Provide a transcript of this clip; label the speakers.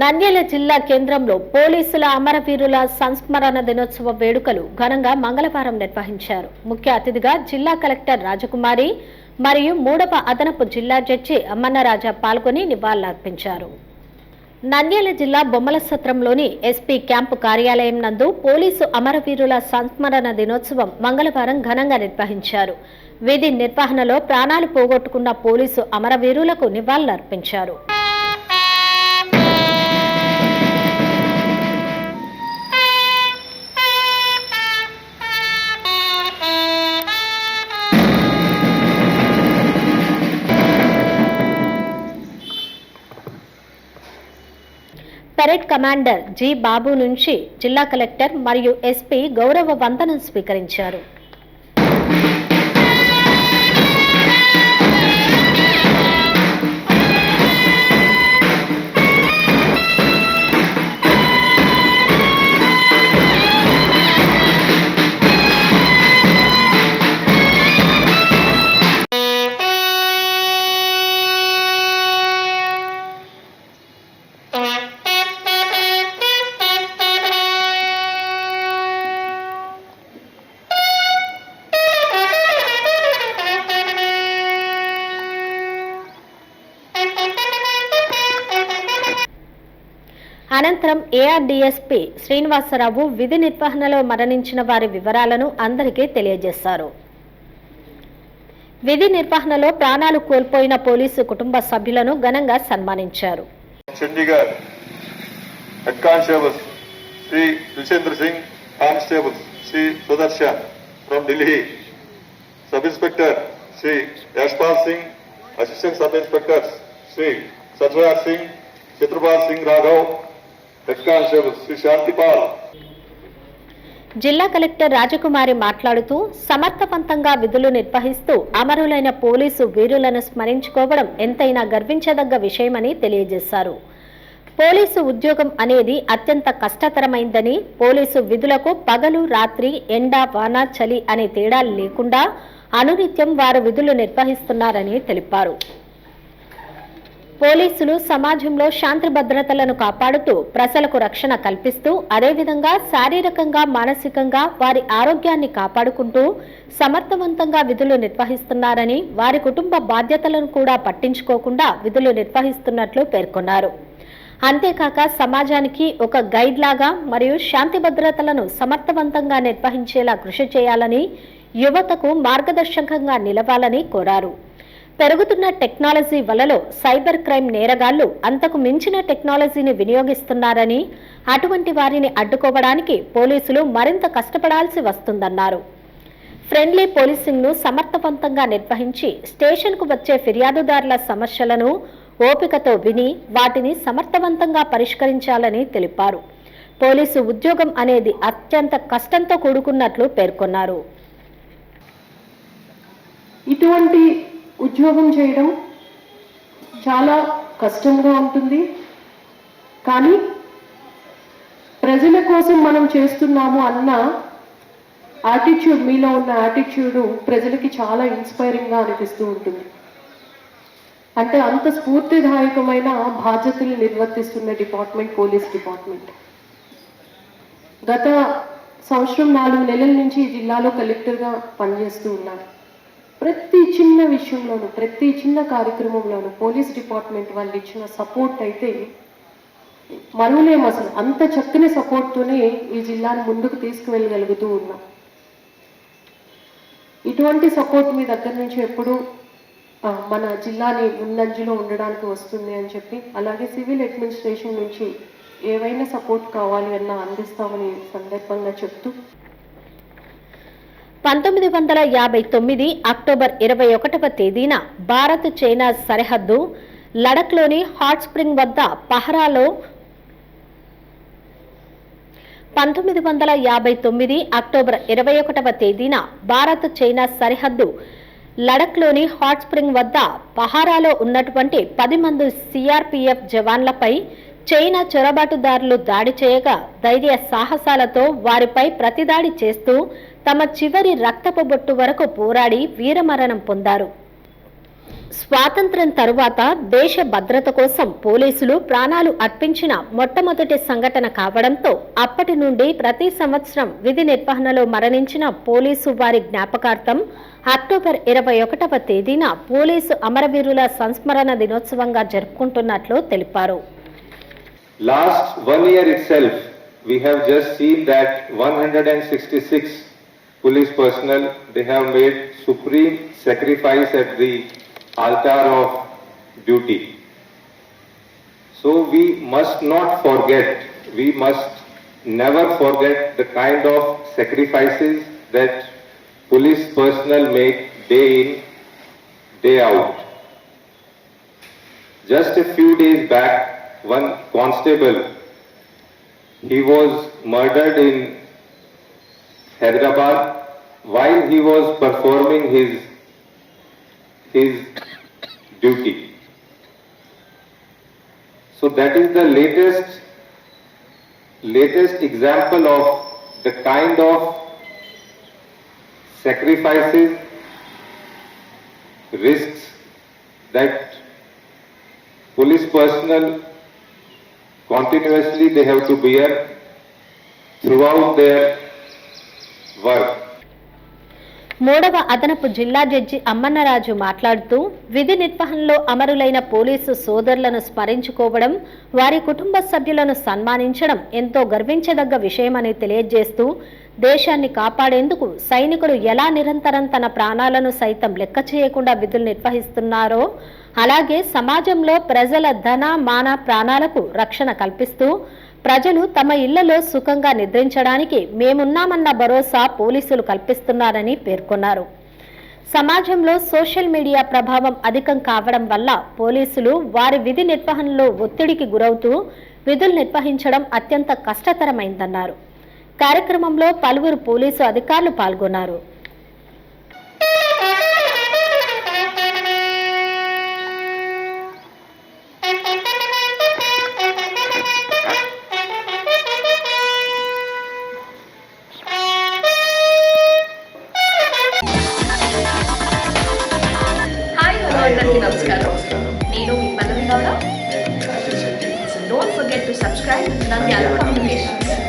Speaker 1: నంద్యాల జిల్లా కేంద్రంలో పోలీసుల అమరవీరుల సంస్మరణ దినోత్సవ వేడుకలు ఘనంగా మంగళవారం నిర్వహించారు. ముఖ్య అతిథిగా జిల్లా కలెక్టర్ రాజకుమారి మరియు మూడవ అదనపు జిల్లా జడ్జి అమ్మన్నరాజా పాల్గొని నివాళులర్పించారు. నంద్యాల జిల్లా బొమ్మల సత్రంలోని ఎస్పీ క్యాంపు కార్యాలయం నందు పోలీసు అమరవీరుల సంస్మరణ దినోత్సవం మంగళవారం ఘనంగా నిర్వహించారు. విధి నిర్వహణలో ప్రాణాలు పోగొట్టుకున్న పోలీసు అమరవీరులకు నివాళులర్పించారు. పెరేడ్ కమాండర్ జి బాబు నుంచి జిల్లా కలెక్టర్ మరియు ఎస్పీ గౌరవ వందనం స్వీకరించారు. అనంతరం ఏఆర్డీఎస్పీ శ్రీనివాసరావు విధి నిర్వహణలో మరణించిన వారి వివరాలను అందరికీ తెలియజేశారు. విధి నిర్వహణలో ప్రాణాలు కోల్పోయిన పోలీసు కుటుంబ సభ్యులను ఘనంగా సన్మానించారు.
Speaker 2: Head constables Shri Vijendra Singh constables Shri Sudarshan from Delhi sub inspector Shri Yashpal Singh assistant sub inspectors Shri Singh Chitrapal Singh Raghav head constable Shri Shantipal
Speaker 1: జిల్లా కలెక్టర్ రాజకుమారి మాట్లాడుతూ సమర్థవంతంగా విధులు నిర్వహిస్తూ అమరులైన పోలీసు వీరులను స్మరించుకోవడం ఎంతైనా గర్వించదగ్గ విషయమని తెలియజేశారు. పోలీసు ఉద్యోగం అనేది అత్యంత కష్టతరమైందని పోలీసు విధులకు పగలు రాత్రి ఎండ వాన చలి అనే తేడా లేకుండా అనునిత్యం వారు విధులు నిర్వహిస్తున్నారని తెలిపారు. పోలీసులు సమాజంలో శాంతి భద్రతలను కాపాడుతూ ప్రజలకు రక్షణ కల్పిస్తూ అదేవిధంగా శారీరకంగా మానసికంగా వారి ఆరోగ్యాన్ని కాపాడుకుంటూ సమర్థవంతంగా విధులు నిర్వహిస్తున్నారని వారి కుటుంబ బాధ్యతలను కూడా పట్టించుకోకుండా విధులు నిర్వహిస్తున్నట్లు పేర్కొన్నారు. అంతేకాక సమాజానికి ఒక గైడ్ లాగా మరియు శాంతి భద్రతలను సమర్థవంతంగా నిర్వహించేలా కృషి చేయాలని యువతకు మార్గదర్శకంగా నిలవాలని కోరారు. పెరుగుతున్న టెక్నాలజీ వలలో సైబర్ క్రైమ్ నేరగాళ్ళు అంతకు మించిన టెక్నాలజీని వినియోగిస్తున్నారని అటువంటి వారిని అడ్డుకోవడానికి పోలీసులు మరింత కష్టపడాల్సి వస్తుందన్నారు. ఫ్రెండ్లీ పోలీసింగ్ను సమర్థవంతంగా నిర్వహించి స్టేషన్కు వచ్చే ఫిర్యాదుదారుల సమస్యలను ఓపికతో విని వాటిని సమర్థవంతంగా పరిష్కరించాలని తెలిపారు. పోలీసు ఉద్యోగం అనేది అత్యంత కష్టంతో కూడుకున్నట్లు పేర్కొన్నారు.
Speaker 3: ఇటువంటి ఉద్యోగం చేయడం చాలా కష్టంగా ఉంటుంది. కానీ ప్రజల కోసం మనం చేస్తున్నాము అన్న యాటిట్యూడ్ మీలో ఉన్న యాటిట్యూడ్ ప్రజలకి చాలా ఇన్స్పైరింగ్గా అనిపిస్తూ ఉంటుంది. అంటే అంత స్ఫూర్తిదాయకమైన బాధ్యతలు నిర్వర్తిస్తున్న డిపార్ట్మెంట్ పోలీస్ డిపార్ట్మెంట్ గత సంవత్సరం నాలుగు నెలల నుంచి ఈ జిల్లాలో కలెక్టర్గా పనిచేస్తూ ఉన్నారు. ప్రతి చిన్న విషయంలోనూ ప్రతి చిన్న కార్యక్రమంలోనూ పోలీస్ డిపార్ట్మెంట్ వాళ్ళు ఇచ్చిన సపోర్ట్ అయితే మనలేము అసలు. అంత చక్కని సపోర్ట్తోనే ఈ జిల్లాను ముందుకు తీసుకువెళ్ళగలుగుతూ ఉన్నాం. ఇటువంటి సపోర్ట్ మీ దగ్గర నుంచి ఎప్పుడూ మన జిల్లాని ముందంజలో ఉండడానికి వస్తుంది అని చెప్పి అలాగే సివిల్ అడ్మినిస్ట్రేషన్ నుంచి ఏవైనా సపోర్ట్ కావాలి అన్నా అందిస్తామని సందర్భంగా చెప్తూ
Speaker 1: పంతొమ్మిది వందల యాభై తొమ్మిది అక్టోబర్ ఇరవై ఒకటవ తేదీన భారత్ చైనా సరిహద్దు లడఖ్లోని హాట్ స్ప్రింగ్ వద్ద పహరాలో పంతొమ్మిది వందల యాభై తొమ్మిది అక్టోబర్ ఇరవై ఒకటవ తేదీన భారత్ చైనా సరిహద్దు లడఖ్లోని హాట్ స్ప్రింగ్ వద్ద పహారాలో ఉన్నటువంటి పది మంది సిఆర్పిఎఫ్ జవాన్లపై చైనా చొరబాటుదారులు దాడి చేయగా ధైర్య సాహసాలతో వారిపై ప్రతిదాడి చేస్తూ తమ చివరి రక్తపు బొట్టు వరకు పోరాడి వీరమరణం పొందారు. స్వాతంత్ర్యం తరువాత దేశ భద్రత కోసం పోలీసులు ప్రాణాలు అర్పించిన మొట్టమొదటి సంఘటన కావడంతో అప్పటి నుండి ప్రతి సంవత్సరం విధి నిర్వహణలో మరణించిన పోలీసు వారి జ్ఞాపకార్థం అక్టోబర్ ఇరవై ఒకటవ తేదీన పోలీసు అమరవీరుల సంస్మరణ దినోత్సవంగా జరుపుకుంటున్నట్లు తెలిపారు.
Speaker 4: Last one year itself, we have just seen that 166 police personnel, they have made supreme sacrifice at the altar of duty. So we must not forget, we must never forget the kind of sacrifices that police personnel make day in, day out. Just a few days back, one constable, he was murdered in Hyderabad while he was performing his, his duty. So that is the latest, latest example of the kind of sacrifices, risks that police personnel continuously they have to bear throughout their work.
Speaker 1: మూడవ అదనపు జిల్లా judge అమ్మన్నరాజు మాట్లాడుతూ విధి నిర్వహణలో అమరులైన police సోదరులను స్మరించుకోవడం వారి కుటుంబ సభ్యులను సన్మానించడం ఎంతో గర్వించదగ్గ విషయమని తెలియజేస్తూ దేశాన్ని కాపాడేందుకు సైనికులు ఎలా నిరంతరం తన ప్రాణాలను సైతం లెక్క చేయకుండా విధులు నిర్వహిస్తున్నారో అలాగే సమాజంలో ప్రజల ధన మాన ప్రాణాలకు రక్షణ కల్పిస్తూ ప్రజలు తమ ఇళ్ళలో సుఖంగా నిద్రించడానికి మేమున్నామన్న భరోసా పోలీసులు కల్పిస్తున్నారని పేర్కొన్నారు. సమాజంలో సోషల్ మీడియా ప్రభావం అధికం కావడం వల్ల పోలీసులు వారి విధి నిర్వహణలో ఒత్తిడికి గురవుతూ విధులు నిర్వహించడం అత్యంత కష్టతరమైందన్నారు. కార్యక్రమంలో పలువురు పోలీసు అధికారులు పాల్గొన్నారు.
Speaker 5: నమస్కారం. నేను మీ Pallavi Gowda. Don't forget to subscribe communications